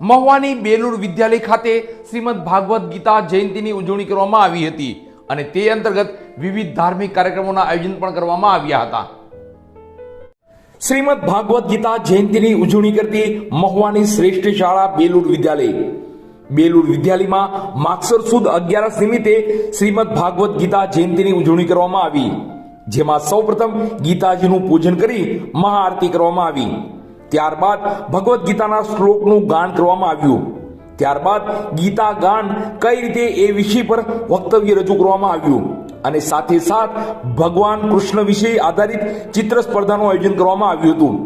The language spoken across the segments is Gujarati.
મહુવાની બેલુર વિદ્યાલય ખાતે શ્રીમદ ભાગવત ગીતા જયંતિની ઉજવણી કરવામાં આવી હતી અને તે અંતર્ગત વિવિધ ધાર્મિક કાર્યક્રમોના આયોજન પણ કરવામાં આવ્યા હતા. શ્રીમદ ભાગવત ગીતા જયંતિની ઉજવણી કરતી મહુવાની શ્રેષ્ઠ શાળા બેલુર વિદ્યાલય. બેલુર વિદ્યાલયમાં માગસર સુદ અગિયારસ નિમિત્તે શ્રીમદ ભાગવત ગીતા જયંતિની ઉજવણી કરવામાં આવી, જેમાં સૌપ્રથમ ગીતાજીનું પૂજન કરી મહાઆરતી કરવામાં આવી. ત્યારબાદ ભગવદ્ ગીતાના શ્લોકનું ગાન કરવામાં આવ્યું. ત્યારબાદ ગીતા ગાન કઈ રીતે એ વિષય પર વક્તવ્ય રજૂ કરવામાં આવ્યું અને સાથે સાથ ભગવાન કૃષ્ણ વિશે આધારિત ચિત્ર સ્પર્ધાનું આયોજન કરવામાં આવ્યું હતું.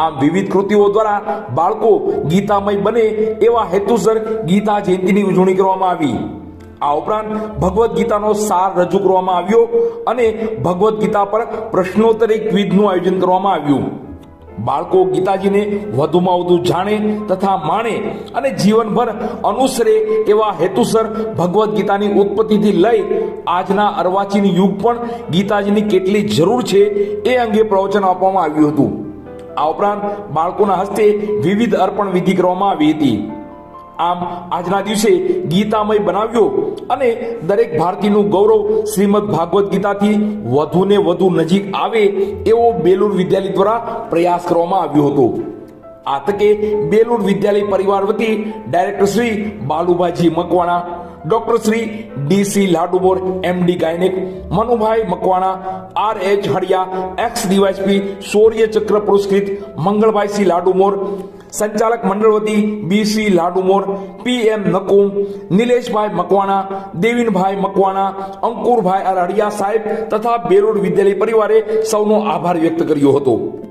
આમ વિવિધ કૃતિઓ દ્વારા બાળકો ગીતામય બને એવા હેતુસર ગીતા જયંતિની ઉજવણી કરવામાં આવી. આ ઉપરાંત ભગવદ્ ગીતાનો સાર રજૂ કરવામાં આવ્યો અને ભગવદ્ ગીતા પર પ્રશ્નોત્તરી ક્વિઝનું આયોજન કરવામાં આવ્યું. બાળકો ગીતાજીને વધુમાં વધુ જાણે તથા માણે અને જીવનભર અનુસરે એવા હેતુસર ભગવદ્ ગીતાની ઉત્પત્તિથી લઈ આજના અર્વાચીન યુગ પણ ગીતાજીની કેટલી જરૂર છે એ અંગે પ્રવચન આપવામાં આવ્યું હતું. આ ઉપરાંત બાળકોના હસ્તે વિવિધ અર્પણ વિધિ કરવામાં આવી હતી. આમ આજના દિવસે ગીતામય બનાવ્યો અને દરેક ભારતીયનું ગૌરવ શ્રીમદ ભાગવત ગીતાથી વધુને વધુ નજીક આવે એવો બેલુર વિદ્યાલય દ્વારા પ્રયાસ કરવામાં આવ્યો હતો. આ તકે બેલુર વિદ્યાલય પરિવાર વતી director Shri Balubhaji Makwana, doctor Shri D C Ladubor MD gynaec, Manubhai Makwana, R H Hadiya, ex DYSP Shaurya Chakra પુરસ્કૃત, મંગળભાઈ સી લાડુમોર સંચાલક મંડળ વતી B C Ladumor P M Nakum, Nileshbhai Makwana, Devinbhai Makwana, Ankurbhai Aradiya સાહેબ તથા બેરોડ વિદ્યાલય પરિવારે સૌનો આભાર વ્યક્ત કર્યો હતો.